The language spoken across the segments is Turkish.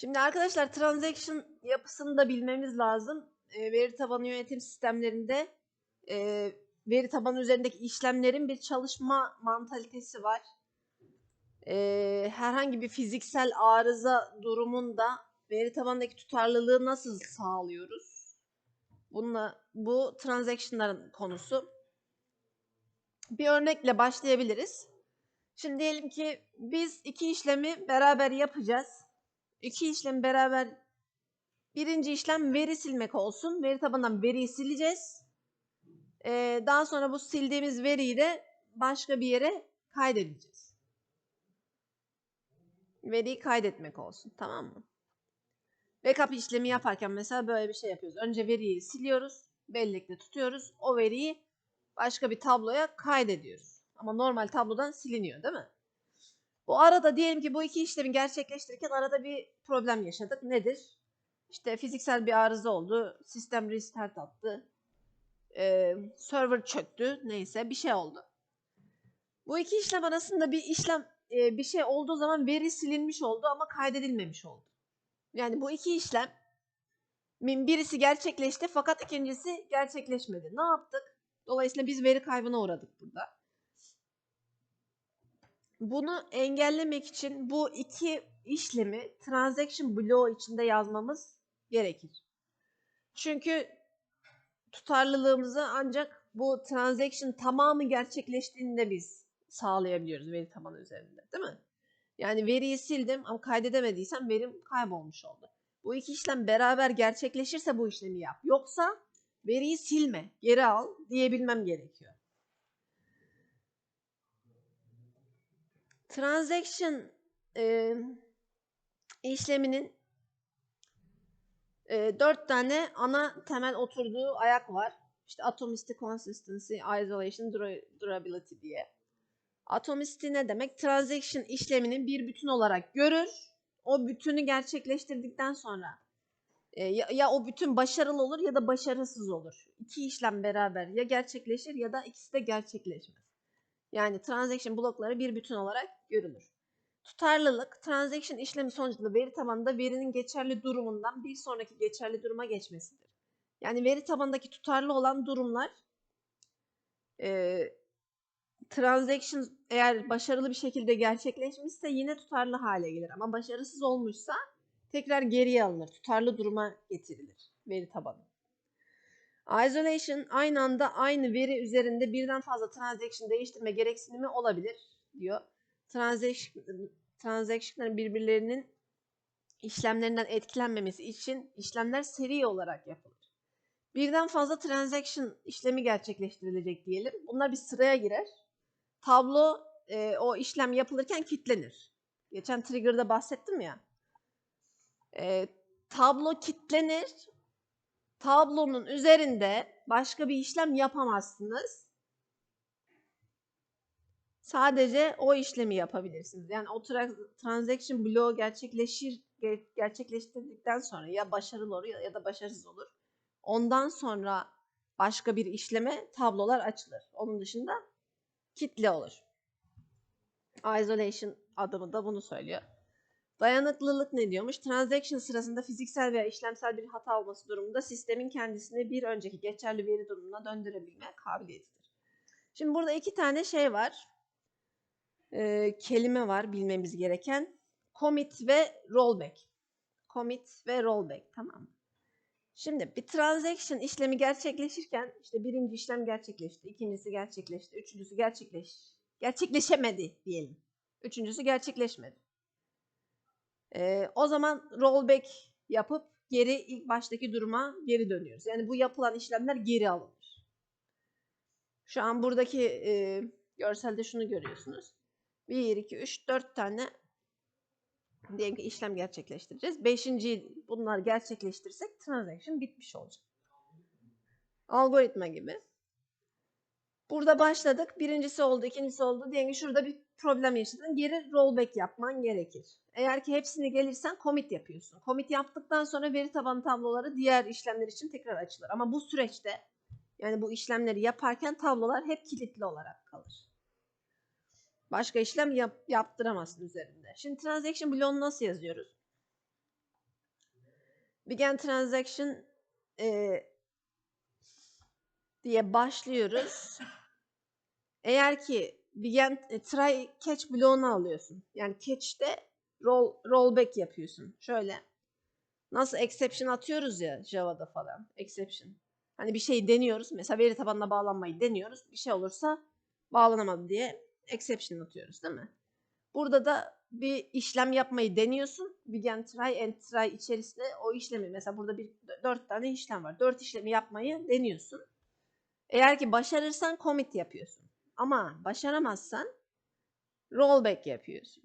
Şimdi arkadaşlar transaction yapısını da bilmemiz lazım. E, veri tabanı yönetim sistemlerinde e, veri tabanı üzerindeki işlemlerin bir çalışma mantalitesi var. E, herhangi bir fiziksel arıza durumunda veri tabanındaki tutarlılığı nasıl sağlıyoruz? Bununla, bu transaction'ların konusu. Bir örnekle başlayabiliriz. Şimdi diyelim ki biz iki işlemi beraber yapacağız. İki işlem beraber birinci işlem veri silmek olsun. Veri tabanından veriyi sileceğiz. Ee, daha sonra bu sildiğimiz veriyi de başka bir yere kaydedeceğiz. Veriyi kaydetmek olsun. Tamam mı? Backup işlemi yaparken mesela böyle bir şey yapıyoruz. Önce veriyi siliyoruz. Bellekte tutuyoruz. O veriyi başka bir tabloya kaydediyoruz. Ama normal tablodan siliniyor değil mi? Bu arada diyelim ki bu iki işlemi gerçekleştirirken arada bir problem yaşadık. Nedir? İşte fiziksel bir arıza oldu. Sistem restart attı. Ee, server çöktü. Neyse bir şey oldu. Bu iki işlem arasında bir işlem e, bir şey olduğu zaman veri silinmiş oldu ama kaydedilmemiş oldu. Yani bu iki işlem birisi gerçekleşti fakat ikincisi gerçekleşmedi. Ne yaptık? Dolayısıyla biz veri kaybına uğradık burada. Bunu engellemek için bu iki işlemi transaction bloğu içinde yazmamız gerekir. Çünkü tutarlılığımızı ancak bu transaction tamamı gerçekleştiğinde biz sağlayabiliyoruz veri tabanı üzerinde değil mi? Yani veriyi sildim ama kaydedemediysem verim kaybolmuş oldu. Bu iki işlem beraber gerçekleşirse bu işlemi yap. Yoksa veriyi silme, geri al diyebilmem gerekiyor. Transaction e, işleminin e, dört tane ana temel oturduğu ayak var. İşte atomicity, consistency, isolation, durability diye. Atomicity ne demek? Transaction işlemini bir bütün olarak görür. O bütünü gerçekleştirdikten sonra e, ya, ya o bütün başarılı olur ya da başarısız olur. İki işlem beraber ya gerçekleşir ya da ikisi de gerçekleşmez. Yani transaction blokları bir bütün olarak görülür. Tutarlılık, transaction işlemi sonucunda veri tabanında verinin geçerli durumundan bir sonraki geçerli duruma geçmesidir. Yani veri tabanındaki tutarlı olan durumlar e, transaction eğer başarılı bir şekilde gerçekleşmişse yine tutarlı hale gelir. Ama başarısız olmuşsa tekrar geriye alınır. Tutarlı duruma getirilir veri tabanı. Isolation aynı anda aynı veri üzerinde birden fazla transaction değiştirme gereksinimi olabilir diyor. Transaction, transactionların birbirlerinin işlemlerinden etkilenmemesi için işlemler seri olarak yapılır. Birden fazla transaction işlemi gerçekleştirilecek diyelim. Bunlar bir sıraya girer. Tablo e, o işlem yapılırken kilitlenir. Geçen trigger'da bahsettim ya. E, tablo kilitlenir tablonun üzerinde başka bir işlem yapamazsınız. Sadece o işlemi yapabilirsiniz. Yani o transaction bloğu gerçekleşir gerçekleştirdikten sonra ya başarılı olur ya da başarısız olur. Ondan sonra başka bir işleme tablolar açılır. Onun dışında kitle olur. Isolation adımı da bunu söylüyor. Dayanıklılık ne diyormuş? Transaction sırasında fiziksel veya işlemsel bir hata olması durumunda sistemin kendisini bir önceki geçerli veri durumuna döndürebilme kabiliyetidir. Şimdi burada iki tane şey var. Ee, kelime var bilmemiz gereken. Commit ve rollback. Commit ve rollback tamam mı? Şimdi bir transaction işlemi gerçekleşirken işte birinci işlem gerçekleşti, ikincisi gerçekleşti, üçüncüsü gerçekleş gerçekleşemedi diyelim. Üçüncüsü gerçekleşmedi. E, o zaman rollback yapıp geri ilk baştaki duruma geri dönüyoruz. Yani bu yapılan işlemler geri alınır. Şu an buradaki e, görselde şunu görüyorsunuz. 1, 2, 3, 4 tane diyelim ki işlem gerçekleştireceğiz. Beşinci bunlar gerçekleştirirsek transaction bitmiş olacak. Algoritma gibi. Burada başladık. Birincisi oldu, ikincisi oldu. Diyelim şurada bir problem yaşadın. Geri rollback yapman gerekir. Eğer ki hepsini gelirsen commit yapıyorsun. Commit yaptıktan sonra veri tabanı tabloları diğer işlemler için tekrar açılır. Ama bu süreçte yani bu işlemleri yaparken tablolar hep kilitli olarak kalır. Başka işlem yap, yaptıramazsın üzerinde. Şimdi transaction bloğunu nasıl yazıyoruz? Began transaction e, diye başlıyoruz. Eğer ki began e, try catch bloğunu alıyorsun. Yani catch'te roll rollback yapıyorsun. Şöyle nasıl exception atıyoruz ya Java'da falan. Exception. Hani bir şey deniyoruz. Mesela veri tabanına bağlanmayı deniyoruz. Bir şey olursa bağlanamadı diye exception atıyoruz değil mi? Burada da bir işlem yapmayı deniyorsun. Begin try and try içerisinde o işlemi mesela burada bir dört tane işlem var. Dört işlemi yapmayı deniyorsun. Eğer ki başarırsan commit yapıyorsun. Ama başaramazsan rollback yapıyorsun.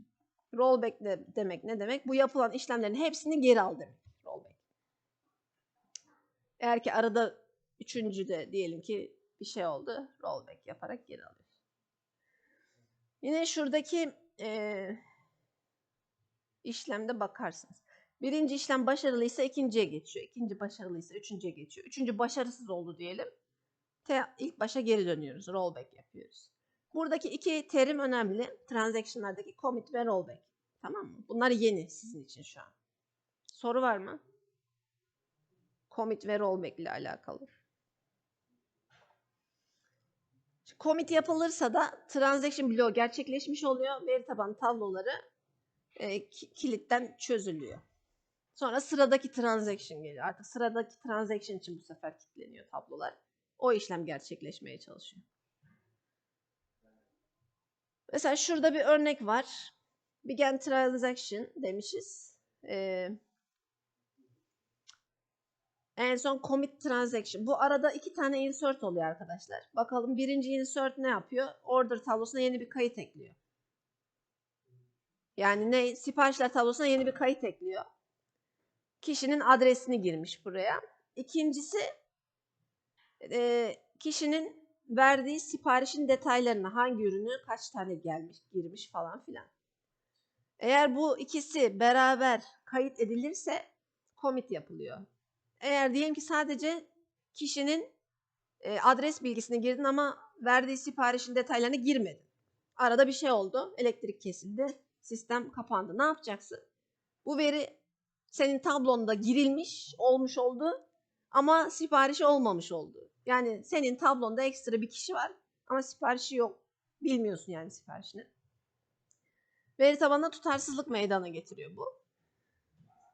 Rollback de demek ne demek? Bu yapılan işlemlerin hepsini geri al demek. Rollback. Eğer ki arada üçüncü de diyelim ki bir şey oldu. Rollback yaparak geri alıyorsun. Yine şuradaki eee işlemde bakarsınız. Birinci işlem başarılıysa ikinciye geçiyor. İkinci başarılıysa üçüncüye geçiyor. Üçüncü başarısız oldu diyelim. Te ilk başa geri dönüyoruz. Rollback yapıyoruz. Buradaki iki terim önemli. Transaction'lardaki commit ve rollback. Tamam mı? Bunlar yeni sizin için şu an. Soru var mı? Commit ve rollback ile alakalı. Commit yapılırsa da transaction bloğu gerçekleşmiş oluyor. Veri tabanı tabloları e, ki- kilitten çözülüyor. Sonra sıradaki transaction geliyor. Artık sıradaki transaction için bu sefer kilitleniyor tablolar. O işlem gerçekleşmeye çalışıyor. Mesela şurada bir örnek var. Began transaction demişiz. Ee, en son commit transaction. Bu arada iki tane insert oluyor arkadaşlar. Bakalım birinci insert ne yapıyor? Order tablosuna yeni bir kayıt ekliyor. Yani ne? Siparişler tablosuna yeni bir kayıt ekliyor. Kişinin adresini girmiş buraya. İkincisi e, kişinin verdiği siparişin detaylarını hangi ürünü kaç tane gelmiş girmiş falan filan. Eğer bu ikisi beraber kayıt edilirse commit yapılıyor. Eğer diyelim ki sadece kişinin e, adres bilgisini girdin ama verdiği siparişin detaylarını girmedin. Arada bir şey oldu. Elektrik kesildi. Sistem kapandı. Ne yapacaksın? Bu veri senin tablonda girilmiş olmuş oldu ama siparişi olmamış oldu. Yani senin tablonda ekstra bir kişi var ama siparişi yok. Bilmiyorsun yani siparişini. Veri tabanına tutarsızlık meydana getiriyor bu.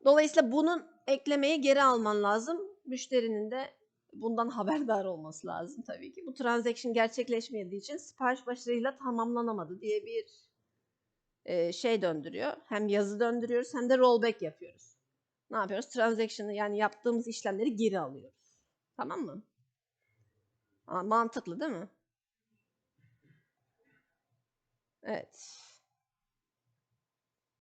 Dolayısıyla bunun eklemeyi geri alman lazım. Müşterinin de bundan haberdar olması lazım tabii ki. Bu transaction gerçekleşmediği için sipariş başarıyla tamamlanamadı diye bir e, şey döndürüyor. Hem yazı döndürüyoruz hem de rollback yapıyoruz. Ne yapıyoruz? Transaction'ı yani yaptığımız işlemleri geri alıyoruz. Tamam mı? Aa, mantıklı değil mi? Evet.